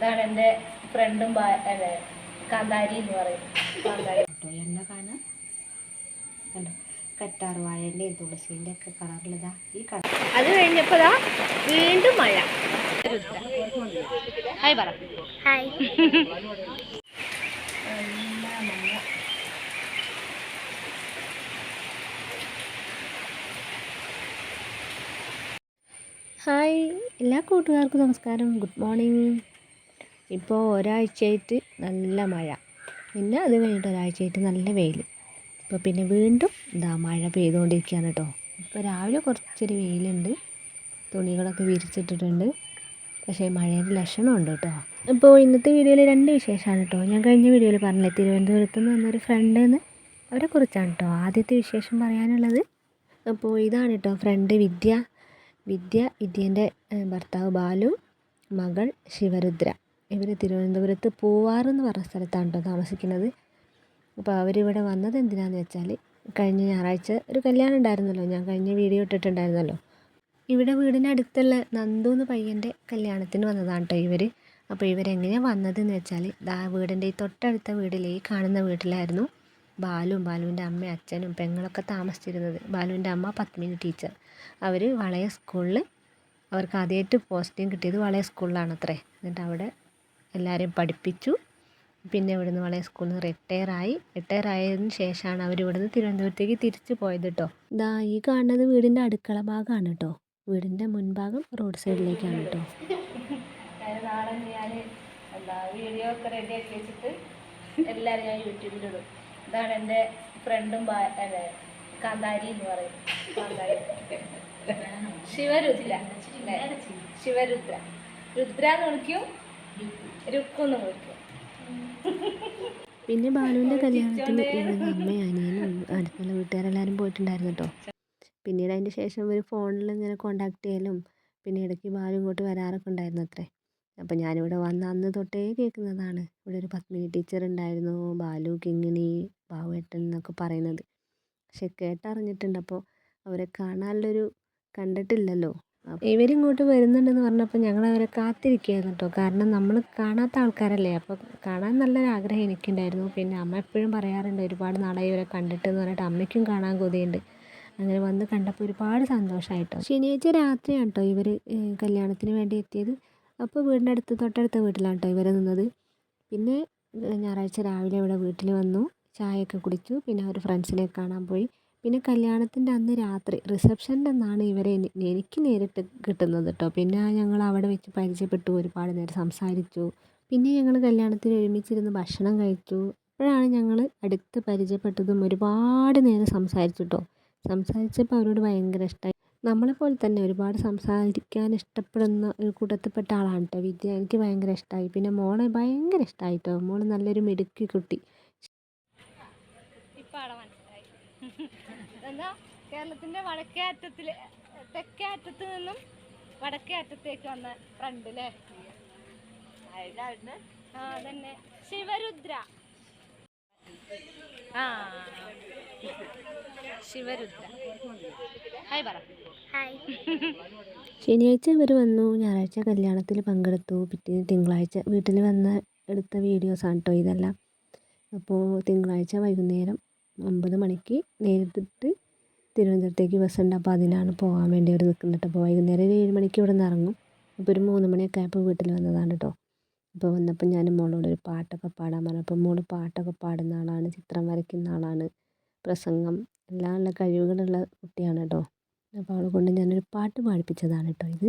ഇതാണ് എന്റെ ഫ്രണ്ടും അതെ കാന്താരി എന്ന് പറയും. കാന്താരി. കേട്ടോ എണ്ണ കാണാൻ കണ്ടോ? കറ്റാർ വാഴന്റെയും തുളസീന്റെ ഒക്കെ കളറിലിതാ ഈ കളർ അത് കഴിഞ്ഞപ്പോഴാ വീണ്ടും മഴ. ഹായ് പറ. ഹായ് ഹായ് എല്ലാ കൂട്ടുകാർക്കും നമസ്കാരം. ഗുഡ് മോർണിംഗ് ഇപ്പോൾ ഒരാഴ്ചയായിട്ട് നല്ല മഴ. പിന്നെ അത് കഴിഞ്ഞിട്ട് ഒരാഴ്ചയായിട്ട് നല്ല വെയിൽ ഇപ്പോൾ പിന്നെ വീണ്ടും ഇതാ മഴ പെയ്തുകൊണ്ടിരിക്കുകയാണ് കേട്ടോ. ഇപ്പോൾ രാവിലെ കുറച്ചൊരു വെയിലുണ്ട്. തുണികളൊക്കെ വിരിച്ചിട്ടിട്ടുണ്ട്. പക്ഷേ മഴയുടെ ലക്ഷണമുണ്ട് കേട്ടോ. ഇപ്പോൾ ഇന്നത്തെ വീഡിയോയിൽ രണ്ട് വിശേഷമാണ് കേട്ടോ. ഞാൻ കഴിഞ്ഞ വീഡിയോയിൽ പറഞ്ഞില്ലേ തിരുവനന്തപുരത്ത് നിന്ന് വന്നൊരു ഫ്രണ്ട് എന്ന് അവരെ കുറിച്ചാണ് കേട്ടോ ആദ്യത്തെ വിശേഷം പറയാനുള്ളത്. അപ്പോൾ ഇതാണ് കേട്ടോ ഫ്രണ്ട് വിദ്യ. വിദ്യ വിദ്യേന്റെ ഭർത്താവ് ബാലു മകൾ ശിവരുദ്ര. ഇവർ തിരുവനന്തപുരത്ത് പൂവാറെന്ന് പറഞ്ഞ സ്ഥലത്താണ് കേട്ടോ താമസിക്കുന്നത്. അപ്പോൾ അവരിവിടെ വന്നത് എന്തിനാന്ന് വെച്ചാൽ കഴിഞ്ഞ ഞായറാഴ്ച ഒരു കല്യാണം ഉണ്ടായിരുന്നല്ലോ. ഞാൻ കഴിഞ്ഞ വീഡിയോ ഇട്ടിട്ടുണ്ടായിരുന്നല്ലോ. ഇവിടെ വീടിനടുത്തുള്ള നന്ദു എന്ന് പയ്യന്റെ കല്യാണത്തിന് വന്നതാണ് കേട്ടോ ഇവർ അപ്പോൾ ഇവരെങ്ങനെയാണ് വന്നതെന്ന് വെച്ചാൽ ദാ വീടിന്റെ ഈ തൊട്ടടുത്ത വീട്ടിലെ ഈ കാണുന്ന വീട്ടിലായിരുന്നു ബാലുവും ബാലുവിന്റെ അമ്മയും അച്ഛനും പെങ്ങളൊക്കെ താമസിച്ചിരുന്നത്. ബാലുവിന്റെ അമ്മ പത്മിനി ടീച്ചർ. അവർ വളയ സ്കൂളിൽ അവർക്ക് ആദ്യമായിട്ട് പോസ്റ്റിംഗ് കിട്ടിയത് വളയ സ്കൂളിലാണ് അത്രേ എന്നിട്ട് അവിടെ എല്ലാവരെയും പഠിപ്പിച്ചു. പിന്നെ ഇവിടുന്ന് വളരെ സ്കൂളിൽ നിന്ന് റിട്ടയർ ആയതിനു ശേഷമാണ് അവർ ഇവിടുന്ന് തിരുവനന്തപുരത്തേക്ക് തിരിച്ചു പോയത് കേട്ടോ ഇതാ ഈ കാണുന്നത് വീടിന്റെ അടുക്കള ഭാഗമാണ് കേട്ടോ വീടിന്റെ മുൻഭാഗം റോഡ് സൈഡിലേക്കാണ് കേട്ടോ നാളെ ഞാൻ എന്താ വീഡിയോ ഒക്കെ റെഡി ആക്കി വെച്ചിട്ട് എല്ലാവരും ഞാൻ യൂട്യൂബിലിടും ഇതാണ് എന്റെ ഫ്രണ്ടും കാന്താരി എന്ന് പറയും. കാന്താരി. ശിവരുദ്ര. ശിവരുദ്ര. രുദ്ര എന്ന് വിളിക്കും. പിന്നെ ബാലുവിന്റെ കല്യാണത്തിന് ഇവിടുന്ന് അമ്മയും അനിയനും അടുത്തുള്ള വീട്ടുകാരെല്ലാവരും പോയിട്ടുണ്ടായിരുന്നു കേട്ടോ പിന്നീട് അതിന്റെ ശേഷം ഇവർ ഫോണിൽ ഇങ്ങനെ കോണ്ടാക്ട് ചെയ്യലും പിന്നെ ഇടയ്ക്ക് ബാലു ഇങ്ങോട്ട് വരാറൊക്കെ ഉണ്ടായിരുന്നു അത്രേ. അപ്പം ഞാനിവിടെ വന്ന അന്ന് തൊട്ടേ കേൾക്കുന്നതാണ്. ഇവിടെ ഒരു പത്മിനി ടീച്ചർ ഉണ്ടായിരുന്നു ബാലു കിങ്ങിണി ബാവുവേട്ടൻ എന്നൊക്കെ പറയുന്നത്. പക്ഷെ കേട്ടറിഞ്ഞിട്ടുണ്ട്. അപ്പോൾ അവരെ കാണാനുള്ളൊരു കണ്ടിട്ടില്ലല്ലോ. ഇവരിങ്ങോട്ട് വരുന്നുണ്ടെന്ന് പറഞ്ഞപ്പോൾ ഞങ്ങൾ അവരെ കാത്തിരിക്കുകയായിരുന്നു കേട്ടോ കാരണം നമ്മൾ കാണാത്ത ആൾക്കാരല്ലേ? അപ്പോൾ കാണാൻ നല്ലൊരു ആഗ്രഹം എനിക്കുണ്ടായിരുന്നു. പിന്നെ അമ്മ എപ്പോഴും പറയാറുണ്ട് ഒരുപാട് നാളായി ഇവരെ കണ്ടിട്ട് എന്ന് പറഞ്ഞിട്ട് അമ്മയ്ക്കും കാണാൻ കൊതിയുണ്ട്. അങ്ങനെ വന്ന് കണ്ടപ്പോൾ ഒരുപാട് സന്തോഷമായിട്ടോ ശനിയാഴ്ച രാത്രിയാണ് കേട്ടോ ഇവർ കല്യാണത്തിന് വേണ്ടി എത്തിയത്. അപ്പോൾ വീടിന്റെ അടുത്ത് തൊട്ടടുത്ത വീട്ടിലാണ് കേട്ടോ ഇവർ നിന്നത്. പിന്നെ ഞായറാഴ്ച രാവിലെ ഇവിടെ വീട്ടിൽ വന്നു ചായയൊക്കെ കുടിച്ചു. പിന്നെ അവർ ഫ്രണ്ട്സിനെ കാണാൻ പോയി. പിന്നെ കല്യാണത്തിന്റെ അന്ന് രാത്രി റിസപ്ഷന്റെ അന്നാണ് ഇവരെ എനിക്ക് നേരിട്ട് കിട്ടുന്നത് കേട്ടോ പിന്നെ ഞങ്ങൾ അവിടെ വെച്ച് പരിചയപ്പെട്ടു ഒരുപാട് നേരം സംസാരിച്ചു. പിന്നെ ഞങ്ങൾ കല്യാണത്തിന് ഒരുമിച്ചിരുന്ന് ഭക്ഷണം കഴിച്ചു. അപ്പോഴാണ് ഞങ്ങൾ അടുത്ത് പരിചയപ്പെട്ടതും ഒരുപാട് നേരം സംസാരിച്ചു കേട്ടോ സംസാരിച്ചപ്പോൾ അവരോട് ഭയങ്കര ഇഷ്ടമായി നമ്മളെപ്പോലെ തന്നെ ഒരുപാട് സംസാരിക്കാൻ ഇഷ്ടപ്പെടുന്ന ഒരു കൂട്ടത്തിൽപ്പെട്ട ആളാണ് കേട്ടോ വിദ്യ. എനിക്ക് ഭയങ്കര ഇഷ്ടമായി പിന്നെ മോളെ ഭയങ്കര ഇഷ്ടമായി കേട്ടോ മോൾ നല്ലൊരു മിടുക്കി കുട്ടി. എന്താ? കേരളത്തിന്റെ വടക്കേ അറ്റത്തിൽ തെക്കേ അറ്റത്ത് നിന്നും വടക്കേ അറ്റത്തേക്ക് വന്ന ഫ്രണ്ട് അല്ലേ ആ അതന്നെ. ശിവരുദ്ര. ആ. ശിവരുദ്ര. ഹായ് പറ. ശനിയാഴ്ച ഇവർ വന്നു. ഞായറാഴ്ച കല്യാണത്തിൽ പങ്കെടുത്തു. പിറ്റേന്ന് തിങ്കളാഴ്ച വീട്ടിൽ വന്ന് എടുത്ത വീഡിയോസാണ് കേട്ടോ ഇതെല്ലാം. അപ്പോൾ തിങ്കളാഴ്ച വൈകുന്നേരം ഒമ്പത് മണിക്ക് നേരിട്ടിട്ട് തിരുവനന്തപുരത്തേക്ക് ബസ്സുണ്ട് അപ്പോൾ അതിനാണ് പോകാൻ വേണ്ടി അവർ നിൽക്കുന്നത് അപ്പോൾ വൈകുന്നേരം ഒരു ഏഴ് മണിക്ക് ഇവിടെ നിന്ന് ഇറങ്ങും. അപ്പോൾ ഒരു മൂന്ന് മണിയൊക്കെ ആയപ്പോൾ വീട്ടിൽ വന്നതാണ് കേട്ടോ അപ്പോൾ വന്നപ്പോൾ ഞാൻ മോളോട് ഒരു പാട്ടൊക്കെ പാടാൻ പറഞ്ഞു. അപ്പോൾ മോൾ പാട്ടൊക്കെ പാടുന്ന ആളാണ് ചിത്രം വരയ്ക്കുന്ന ആളാണ്. പ്രസംഗം എല്ലാം ഉള്ള കഴിവുകളുള്ള കുട്ടിയാണ് കേട്ടോ അപ്പോൾ അവളെ കൊണ്ട് ഞാനൊരു പാട്ട് പാടിപ്പിച്ചതാണ് കേട്ടോ ഇത്.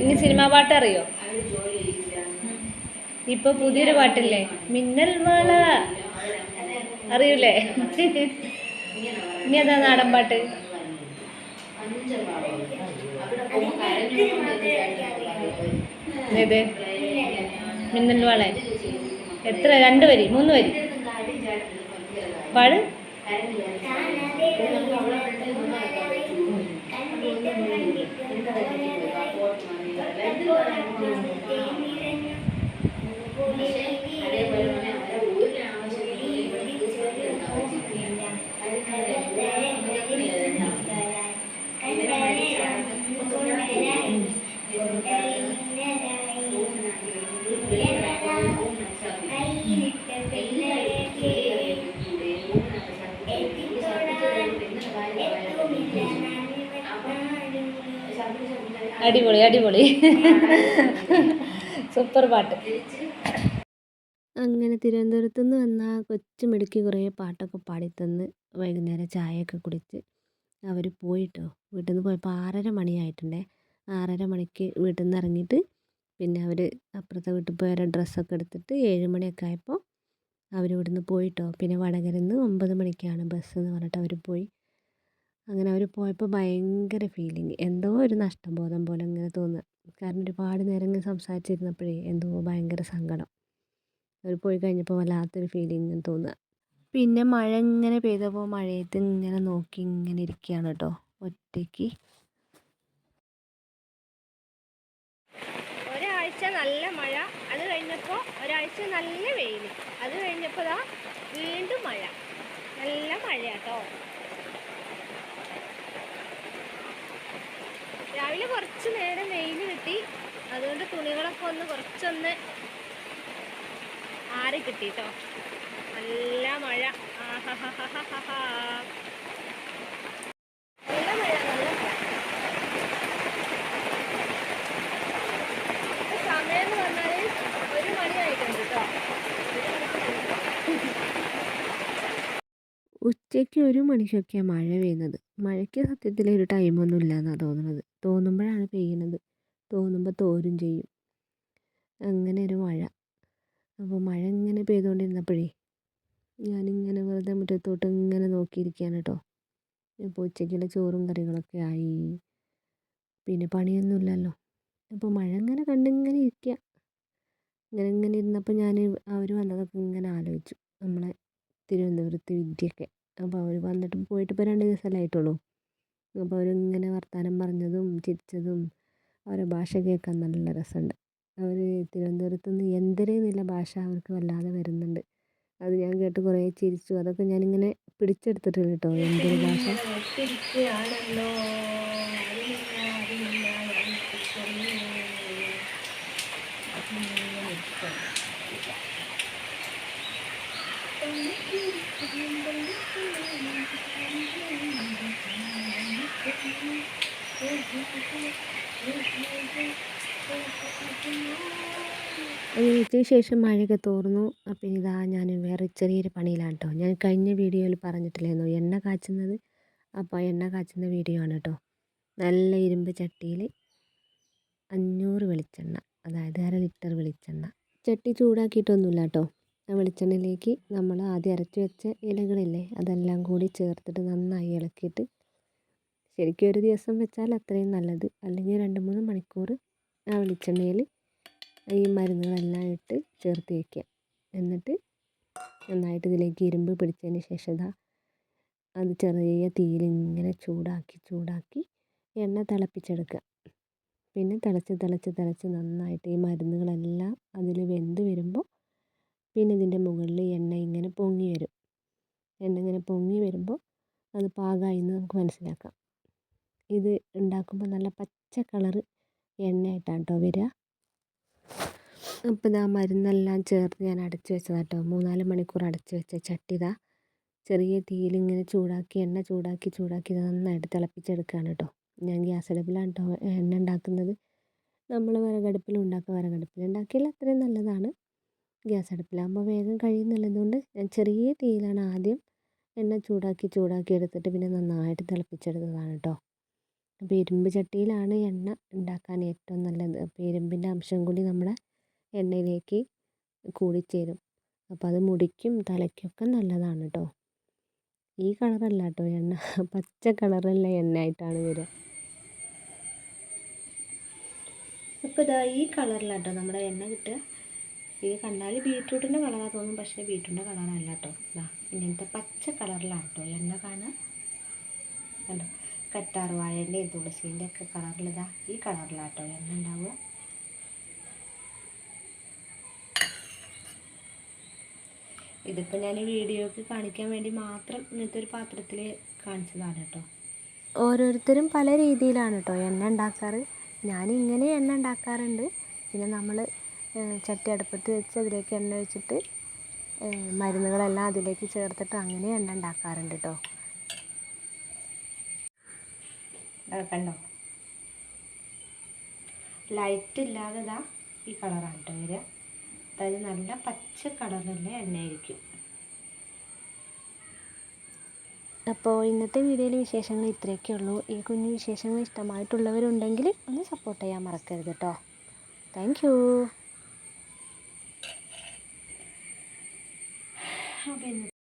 ഇനി സിനിമ പാട്ട് അറിയോ? ഇപ്പൊ പുതിയൊരു പാട്ടില്ലേ? മിന്നൽ മാള അറിയൂലേ? ഇനി അതാ നാടൻ പാട്ട്. ഏത്? മിന്നൽ വള. എത്ര? രണ്ട് വരി മൂന്ന് വരി. പാട്. അടിപൊളി അടിപൊളി. സൂപ്പർ പാട്ട്. അങ്ങനെ തിരുവനന്തപുരത്ത് നിന്ന് വന്ന ആ കൊച്ചു മിടുക്കി കുറേ പാട്ടൊക്കെ പാടിത്തന്ന് വൈകുന്നേരം ചായയൊക്കെ കുടിച്ച് അവർ പോയിട്ടോ. വീട്ടിൽ നിന്ന് പോയപ്പോൾ ആറര മണിയായിട്ടുണ്ടേ. ആറര മണിക്ക് വീട്ടിൽ നിന്ന് ഇറങ്ങിയിട്ട് പിന്നെ അവർ അപ്പുറത്തെ വീട്ടിൽ പോയി അവരുടെ ഡ്രസ്സൊക്കെ എടുത്തിട്ട് ഏഴ് മണിയൊക്കെ ആയപ്പോൾ അവർ ഇവിടുന്ന് പോയിട്ടോ. പിന്നെ വടകരന്ന് ഒമ്പത് മണിക്കാണ് ബസ് എന്ന് പറഞ്ഞിട്ട് അവർ പോയി. അങ്ങനെ അവർ പോയപ്പോൾ ഭയങ്കര ഫീലിങ് എന്തോ ഒരു നഷ്ടബോധം പോലെ ഇങ്ങനെ തോന്നുക കാരണം ഒരുപാട് നേരം ഇങ്ങനെ സംസാരിച്ചിരുന്നപ്പോഴേ എന്തോ ഭയങ്കര സങ്കടം. അവർ പോയി കഴിഞ്ഞപ്പോൾ വല്ലാത്തൊരു ഫീലിംഗ് തോന്നുക പിന്നെ മഴ ഇങ്ങനെ പെയ്തപ്പോൾ മഴയത്ത് ഇങ്ങനെ നോക്കി ഇങ്ങനെ ഇരിക്കുകയാണ് കേട്ടോ ഒറ്റയ്ക്ക്. ഒരാഴ്ച നല്ല മഴ. അത് കഴിഞ്ഞപ്പോൾ ഒരാഴ്ച നല്ല വെയിൽ അത് കഴിഞ്ഞപ്പോൾ ദാ വീണ്ടും മഴ. നല്ല മഴയാട്ടോ രാവിലെ കുറച്ച് നേരം വെയിൽ കിട്ടി. അതുകൊണ്ട് തുണികളൊക്കെ ഒന്ന് കുറച്ചൊന്ന് ആറി കിട്ടിട്ടോ നല്ല മഴ. ആഹാഹാഹാഹാ. നല്ല മഴ നല്ല മഴ ഇപ്പൊ സമയം എന്ന് പറഞ്ഞാൽ ഒരു മണിയായിട്ടുണ്ട് കേട്ടോ ഉച്ചയ്ക്ക് ഒരു മണിക്കൊക്കെയാണ് മഴ പെയ്യുന്നത്. മഴയ്ക്ക് സത്യത്തിൽ ഒരു ടൈമൊന്നും ഇല്ലയെന്നാണ് തോന്നുന്നത്. തോന്നുമ്പോഴാണ് പെയ്യുന്നത്. തോന്നുമ്പോൾ തോരും ചെയ്യും. അങ്ങനെ ഒരു മഴ. അപ്പോൾ മഴ ഇങ്ങനെ പെയ്തുകൊണ്ടിരുന്നപ്പോഴേ ഞാനിങ്ങനെ വെറുതെ മുറ്റത്തോട്ട് ഇങ്ങനെ നോക്കിയിരിക്കുകയാണ് കേട്ടോ ഇപ്പോൾ ഉച്ചയ്ക്കുള്ള ചോറും കറികളൊക്കെ ആയി. പിന്നെ പണിയൊന്നുമില്ലല്ലോ. അപ്പോൾ മഴ ഇങ്ങനെ കണ്ടിങ്ങനെ ഇരിക്കുക ഇങ്ങനെ ഇങ്ങനെ ഇരുന്നപ്പോൾ ഞാൻ അവർ വന്നതൊക്കെ ഇങ്ങനെ ആലോചിച്ചു. നമ്മളെ തിരുവനന്തപുരത്ത് വിദ്യയൊക്കെ. അപ്പോൾ അവർ വന്നിട്ട് പോയിട്ട് ഇപ്പോൾ രണ്ട് ദിവസമല്ലേ ആയിട്ടുള്ളൂ അപ്പോൾ അവരിങ്ങനെ വർത്തമാനം പറഞ്ഞതും ചിരിച്ചതും അവരുടെ ഭാഷ കേൾക്കാൻ നല്ല രസമുണ്ട്. അവർ തിരുവനന്തപുരത്ത് നിന്ന് എന്നുള്ള ഭാഷ അവർക്ക് വല്ലാതെ വരുന്നുണ്ട്. അത് ഞാൻ കേട്ട് കുറേ ചിരിച്ചു. അതൊക്കെ ഞാനിങ്ങനെ പിടിച്ചെടുത്തിട്ടുണ്ട് കേട്ടോ. എന്തൊരു ഭാഷ. Thank അറിയില്ല അറിയില്ല അങ്ങനെ ഉച്ചയ്ക്ക് ശേഷം മഴയൊക്കെ തോർന്നു. അപ്പം ഇതാ ഞാൻ വേറെ ചെറിയൊരു പണിയിലാണ് കേട്ടോ ഞാൻ കഴിഞ്ഞ വീഡിയോയിൽ പറഞ്ഞിട്ടില്ലായിരുന്നു എണ്ണ കാച്ചുന്നത്. അപ്പോൾ എണ്ണ കാച്ചുന്ന വീഡിയോ ആണ് കേട്ടോ നല്ല ഇരുമ്പ് ചട്ടിയിൽ അഞ്ഞൂറ് വെളിച്ചെണ്ണ. അതായത് അര ലിറ്റർ വെളിച്ചെണ്ണ. ചട്ടി ചൂടാക്കിയിട്ടൊന്നുമില്ല കേട്ടോ ആ വെളിച്ചെണ്ണയിലേക്ക് നമ്മൾ ആദ്യം അരച്ച് വെച്ച ഇലകളില്ലേ അതെല്ലാം കൂടി ചേർത്തിട്ട് നന്നായി ഇളക്കിയിട്ട് ശരിക്കും ഒരു ദിവസം വെച്ചാൽ അത്രയും നല്ലത്. അല്ലെങ്കിൽ രണ്ട് മൂന്ന് മണിക്കൂർ ആ വെളിച്ചെണ്ണയിൽ ഈ മരുന്നുകളെല്ലാം ഇട്ട് ചേർത്ത് വയ്ക്കുക എന്നിട്ട് നന്നായിട്ട് ഇതിലേക്ക് ഇരുമ്പ് പിടിച്ചതിന് ശേഷം ഇതാ അത് ചെറിയ തീയിൽ ഇങ്ങനെ ചൂടാക്കി ചൂടാക്കി എണ്ണ തിളപ്പിച്ചെടുക്കുക. പിന്നെ തിളച്ച് തിളച്ച് തിളച്ച് നന്നായിട്ട് ഈ മരുന്നുകളെല്ലാം അതിൽ വെന്ത് വരുമ്പോൾ പിന്നെ ഇതിന്റെ മുകളിൽ എണ്ണ ഇങ്ങനെ പൊങ്ങി വരും. എണ്ണ ഇങ്ങനെ പൊങ്ങി വരുമ്പോൾ അത് പാകമായി എന്ന് നമുക്ക് മനസ്സിലാക്കാം. ഇത് ഉണ്ടാക്കുമ്പോൾ നല്ല പച്ച കളറ് എണ്ണയായിട്ടാണ് കേട്ടോ വരിക അപ്പോൾ ഇതാ മരുന്നെല്ലാം ചേർത്ത് ഞാൻ അടച്ചു വെച്ചതാണ് കേട്ടോ മൂന്നാൽ മണിക്കൂർ അടച്ചു വെച്ച ചട്ടി ഇതാ ചെറിയ തീയിൽ ഇങ്ങനെ ചൂടാക്കി എണ്ണ ചൂടാക്കി ചൂടാക്കി നന്നായിട്ട് തിളപ്പിച്ചെടുക്കുകയാണ് കേട്ടോ ഞാൻ ഗ്യാസ് അടുപ്പിലാണ് കേട്ടോ എണ്ണ ഉണ്ടാക്കുന്നത്. നമ്മൾ വിറകടുപ്പിൽ ഉണ്ടാക്കുക വിറകടുപ്പിൽ ഉണ്ടാക്കിയാൽ അത്രയും നല്ലതാണ്. ഗ്യാസ് അടുപ്പിലാകുമ്പോൾ വേഗം കഴിയുന്നുള്ളതുകൊണ്ട് ഞാൻ ചെറിയ തീയിലാണ് ആദ്യം എണ്ണ ചൂടാക്കി ചൂടാക്കി എടുത്തിട്ട് പിന്നെ നന്നായിട്ട് തിളപ്പിച്ചെടുത്തതാണ് കേട്ടോ അപ്പോൾ ഇരുമ്പ് ചട്ടിയിലാണ് എണ്ണ ഉണ്ടാക്കാൻ ഏറ്റവും നല്ലത്. അപ്പോൾ ഇരുമ്പിന്റെ അംശം കൂടി നമ്മുടെ എണ്ണയിലേക്ക് കൂടിച്ചേരും. അപ്പോൾ അത് മുടിക്കും തലയ്ക്കൊക്കെ നല്ലതാണ് കേട്ടോ ഈ കളറല്ല കേട്ടോ എണ്ണ. പച്ച കളറുള്ള എണ്ണ ആയിട്ടാണ് വരിക അപ്പോൾ ഇതാ ഈ കളറിലാട്ടോ നമ്മുടെ എണ്ണ കിട്ടുക. ഇത് കണ്ടാൽ ബീട്രൂട്ടിന്റെ കളറാണ് തോന്നും പക്ഷേ ബീട്രൂട്ടിന്റെ കളറല്ല കേട്ടോ ഇതാ ഇങ്ങനത്തെ പച്ച കളറിലാണ് കേട്ടോ എണ്ണ കാണാൻ കണ്ടോ? കറ്റാർ വാഴേന്റെയും തുളസീന്റെ ഒക്കെ കളറിലിതാ ഈ കളറിലാട്ടോ എണ്ണ ഉണ്ടാവുക ഇതിപ്പോൾ ഞാൻ വീഡിയോക്ക് കാണിക്കാൻ വേണ്ടി മാത്രം ഇങ്ങനത്തെ ഒരു പാത്രത്തിൽ കാണിച്ചതാണ് കേട്ടോ ഓരോരുത്തരും പല രീതിയിലാണ് കേട്ടോ എണ്ണ ഉണ്ടാക്കാറ്. ഞാൻ ഇങ്ങനെ എണ്ണ ഉണ്ടാക്കാറുണ്ട്. പിന്നെ നമ്മൾ ചട്ടി അടുപ്പത്ത് വെച്ച് അതിലേക്ക് എണ്ണ ഒഴിച്ചിട്ട് മരുന്നുകളെല്ലാം അതിലേക്ക് ചേർത്തിട്ട് അങ്ങനെ എണ്ണ ഉണ്ടാക്കാറുണ്ട് കേട്ടോ അത് കണ്ടോ? ലൈറ്റ് ഇല്ലാതെ ഇതാ ഈ കളറാണ് കേട്ടോ വരിക. അതായത് നല്ല പച്ച കളറിലുള്ള എണ്ണയായിരിക്കും. അപ്പോൾ ഇന്നത്തെ വീഡിയോയിലെ വിശേഷങ്ങൾ ഇത്രയൊക്കെ ഉള്ളൂ. ഈ കുഞ്ഞു വിശേഷങ്ങൾ ഇഷ്ടമായിട്ടുള്ളവരുണ്ടെങ്കിൽ ഒന്ന് സപ്പോർട്ട് ചെയ്യാൻ മറക്കരുത് കേട്ടോ താങ്ക് യു അപ്പോൾ